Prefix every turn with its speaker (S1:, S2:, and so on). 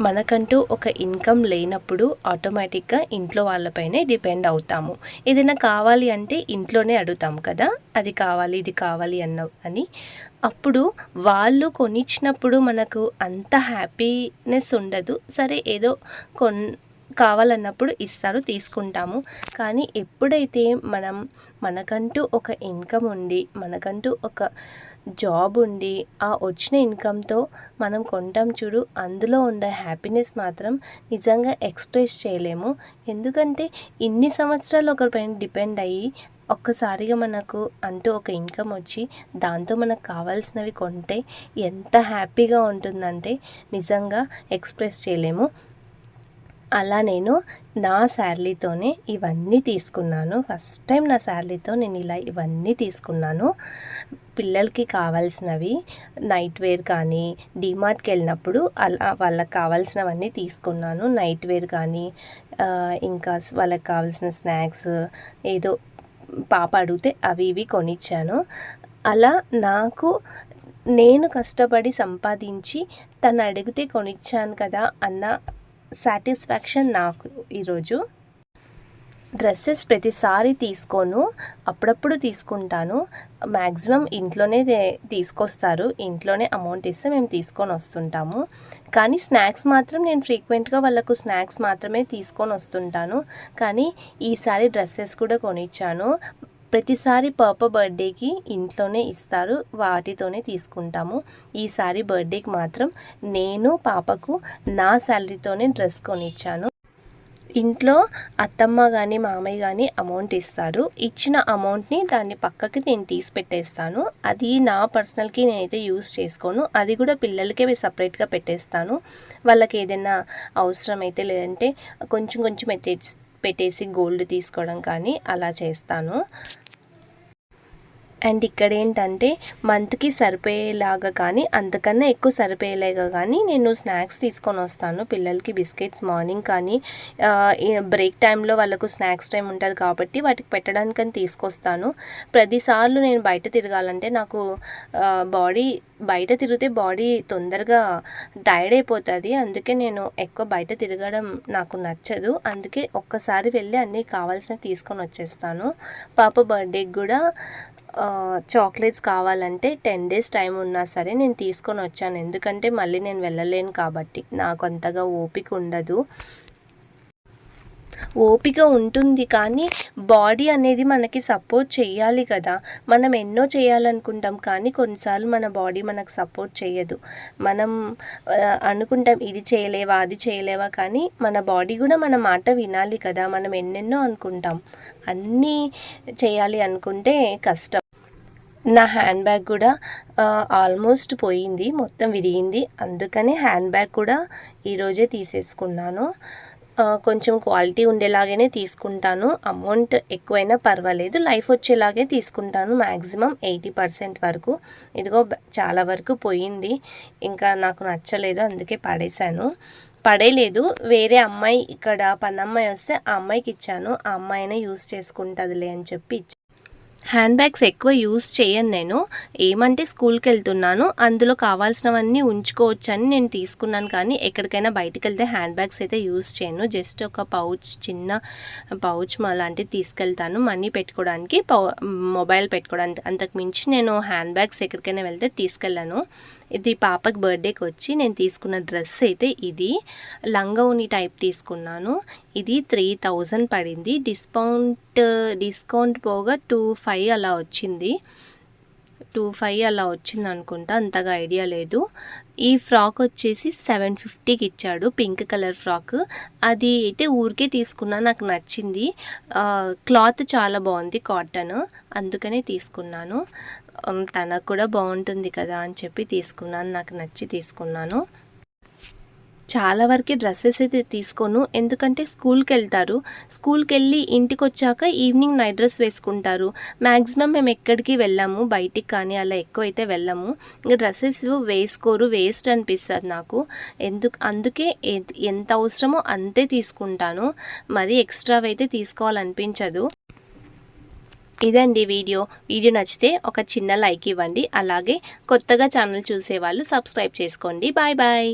S1: మనకంటూ ఒక ఇన్కమ్ లేనప్పుడు ఆటోమేటిక్గా ఇంట్లో వాళ్ళపైనే డిపెండ్ అవుతాము. ఏదైనా కావాలి అంటే ఇంట్లోనే అడుగుతాము కదా అది కావాలి ఇది కావాలి అన్న అని. అప్పుడు వాళ్ళు కొనిచ్చినప్పుడు మనకు అంత హ్యాపీనెస్ ఉండదు. సరే ఏదో కొన్ కావాలన్నప్పుడు ఇస్తారు తీసుకుంటాము. కానీ ఎప్పుడైతే మనం మనకంటూ ఒక ఇన్కమ్ ఉండి మనకంటూ ఒక జాబ్ ఉండి ఆ వచ్చిన ఇన్కమ్తో మనం కొంటాం చూడు అందులో ఉండే హ్యాపీనెస్ మాత్రం నిజంగా ఎక్స్ప్రెస్ చేయలేము. ఎందుకంటే ఇన్ని సంవత్సరాలు ఒకరిపైన డిపెండ్ అయ్యి ఒక్కసారిగా మనకు అంటూ ఒక ఇన్కమ్ వచ్చి దాంతో మనకు కావాల్సినవి కొంటే ఎంత హ్యాపీగా ఉంటుందంటే నిజంగా ఎక్స్ప్రెస్ చేయలేము. అలా నేను నా శారీతోనే ఇవన్నీ తీసుకున్నాను. ఫస్ట్ టైం నా శారీతో నేను ఇలా ఇవన్నీ తీసుకున్నాను. పిల్లలకి కావాల్సినవి నైట్ వేర్ కానీ డిమార్ట్కి వెళ్ళినప్పుడు అలా వాళ్ళకి కావాల్సినవన్నీ తీసుకున్నాను. నైట్ వేర్ కానీ ఇంకా వాళ్ళకి కావాల్సిన స్నాక్స్ ఏదో పాప అడిగితే అవి ఇవి కొనిచ్చాను. అలా నాకు నేను కష్టపడి సంపాదించి తను అడిగితే కొనిచ్చాను కదా అన్న సాటిస్ఫాక్షన్ నాకు ఈరోజు. డ్రెస్సెస్ ప్రతిసారి తీసుకోను అప్పుడప్పుడు తీసుకుంటాను. మ్యాక్సిమం ఇంట్లోనే తీసుకొస్తారు. ఇంట్లోనే అమౌంట్ ఇస్తే మేము తీసుకొని వస్తుంటాము. కానీ స్నాక్స్ మాత్రం నేను ఫ్రీక్వెంట్గా వాళ్ళకు స్నాక్స్ మాత్రమే తీసుకొని వస్తుంటాను. కానీ ఈసారి డ్రెస్సెస్ కూడా కొనిచ్చాను. ప్రతిసారి పాప బర్త్డేకి ఇంట్లోనే ఇస్తారు వాటితోనే తీసుకుంటాము. ఈసారి బర్త్డేకి మాత్రం నేను పాపకు నా శాలరీతోనే డ్రెస్ కొనిచ్చాను. ఇంట్లో అత్తమ్మ కానీ మామయ్య కానీ అమౌంట్ ఇస్తారు. ఇచ్చిన అమౌంట్ని దాన్ని పక్కకి నేను తీసి పెట్టేస్తాను. అది నా పర్సనల్కి నేనైతే యూస్ చేసుకోను. అది కూడా పిల్లలకే సపరేట్గా పెట్టేస్తాను. వాళ్ళకి ఏదైనా అవసరం అయితే లేదంటే కొంచెం కొంచెం అయితే పెట్టేసి గోల్డ్ తీసుకోవడం కానీ అలా చేస్తాను. అండ్ ఇక్కడ ఏంటంటే మంత్కి సరిపోయేలాగా కానీ అంతకన్నా ఎక్కువ సరిపోయేలాగా కానీ నేను స్నాక్స్ తీసుకొని వస్తాను. పిల్లలకి బిస్కెట్స్ మార్నింగ్ కానీ బ్రేక్ టైంలో వాళ్ళకు స్నాక్స్ టైం ఉంటుంది కాబట్టి వాటికి పెట్టడానికని తీసుకొస్తాను. ప్రతిసార్లు నేను బయట తిరగాలంటే నాకు బాడీ బయట తిరిగితే బాడీ తొందరగా టైర్డ్ అయిపోతుంది. అందుకే నేను ఎక్కువ బయట తిరగడం నాకు నచ్చదు. అందుకే ఒక్కసారి వెళ్ళి అన్నీ కావాల్సినవి తీసుకొని వచ్చేస్తాను. పాప బర్త్డేకి కూడా చాక్లెట్స్ కావాలంటే టెన్ డేస్ టైం ఉన్నా సరే నేను తీసుకొని వచ్చాను. ఎందుకంటే మళ్ళీ నేను వెళ్ళలేను కాబట్టి. నాకు అంతగా ఓపిక ఉండదు. ఓపిక ఉంటుంది కానీ బాడీ అనేది మనకి సపోర్ట్ చేయాలి కదా. మనం ఎన్నో చేయాలనుకుంటాం కానీ కొన్నిసార్లు మన బాడీ మనకు సపోర్ట్ చేయదు. మనం అనుకుంటాం ఇది చేయలేవా అది చేయలేవా కానీ మన బాడీ కూడా మన మాట వినాలి కదా. మనం ఎన్నెన్నో అనుకుంటాం. అన్నీ చేయాలి అనుకుంటే కష్టం. నా హ్యాండ్ బ్యాగ్ కూడా ఆల్మోస్ట్ పోయింది. మొత్తం విరిగింది. అందుకనే హ్యాండ్ బ్యాగ్ కూడా ఈరోజే తీసేసుకున్నాను. కొంచెం క్వాలిటీ ఉండేలాగానే తీసుకుంటాను. అమౌంట్ ఎక్కువైనా పర్వాలేదు. లైఫ్ వచ్చేలాగే తీసుకుంటాను మ్యాక్సిమం ఎయిటీ పర్సెంట్ వరకు. ఇదిగో చాలా వరకు పోయింది. ఇంకా నాకు నచ్చలేదు అందుకే పడేశాను. పడేలేదు. వేరే అమ్మాయి ఇక్కడ పన్నమ్మాయి వస్తే ఆ అమ్మాయికి ఇచ్చాను. ఆ అమ్మాయినే యూస్ చేసుకుంటుందిలే అని చెప్పి హ్యాండ్ బ్యాగ్స్ ఎక్కువ యూస్ చేయను నేను. ఏమంటే స్కూల్కి వెళ్తున్నాను. అందులో కావాల్సినవన్నీ ఉంచుకోవచ్చని నేను తీసుకున్నాను. కానీ ఎక్కడికైనా బయటకు వెళ్తే హ్యాండ్ బ్యాగ్స్ అయితే యూస్ చేయను. జస్ట్ ఒక పౌచ్ చిన్న పౌచ్ అలాంటివి తీసుకెళ్తాను. మనీ పెట్టుకోవడానికి మొబైల్ పెట్టుకోవడానికి. అంతకు మించి నేను హ్యాండ్ బ్యాగ్స్ ఎక్కడికైనా వెళ్తే తీసుకెళ్ళాను. ఇది పాపకి బర్త్డేకి వచ్చి నేను తీసుకున్న డ్రెస్ అయితే ఇది. లంగౌని టైప్ తీసుకున్నాను. ఇది త్రీ థౌజండ్ పడింది. డిస్కౌంట్ డిస్కౌంట్ పోగా టూ ఫైవ్ అలా వచ్చింది. టూ ఫైవ్ అలా వచ్చింది అనుకుంటా అంతగా ఐడియా లేదు. ఈ ఫ్రాక్ వచ్చేసి సెవెన్ ఫిఫ్టీకి ఇచ్చాడు పింక్ కలర్ ఫ్రాక్. అది అయితే ఊరికే తీసుకున్నా నాకు నచ్చింది. క్లాత్ చాలా బాగుంది కాటన్ అందుకనే తీసుకున్నాను. తనకు కూడా బాగుంటుంది కదా అని చెప్పి తీసుకున్నాను నాకు నచ్చి తీసుకున్నాను. చాలా వరకు డ్రెస్సెస్ అయితే తీసుకోను. ఎందుకంటే స్కూల్కి వెళ్తారు స్కూల్కి వెళ్ళి ఇంటికి వచ్చాక ఈవినింగ్ నైట్ డ్రెస్ వేసుకుంటారు. మ్యాక్సిమం మేము ఎక్కడికి వెళ్ళాము. బయటికి కానీ అలా ఎక్కువ అయితే వెళ్ళాము. ఇంకా డ్రెస్సెస్ వేసుకోరు. వేస్ట్ అనిపిస్తుంది నాకు. ఎందుకు అందుకే ఎంత అవసరమో అంతే తీసుకుంటాను. మరి ఎక్స్ట్రా అయితే తీసుకోవాలనిపించదు. ఇదండి వీడియో. వీడియో నచ్చితే ఒక చిన్న లైక్ ఇవ్వండి. అలాగే కొత్తగా ఛానల్ చూసేవాళ్ళు సబ్స్క్రైబ్ చేసుకోండి. Bye bye.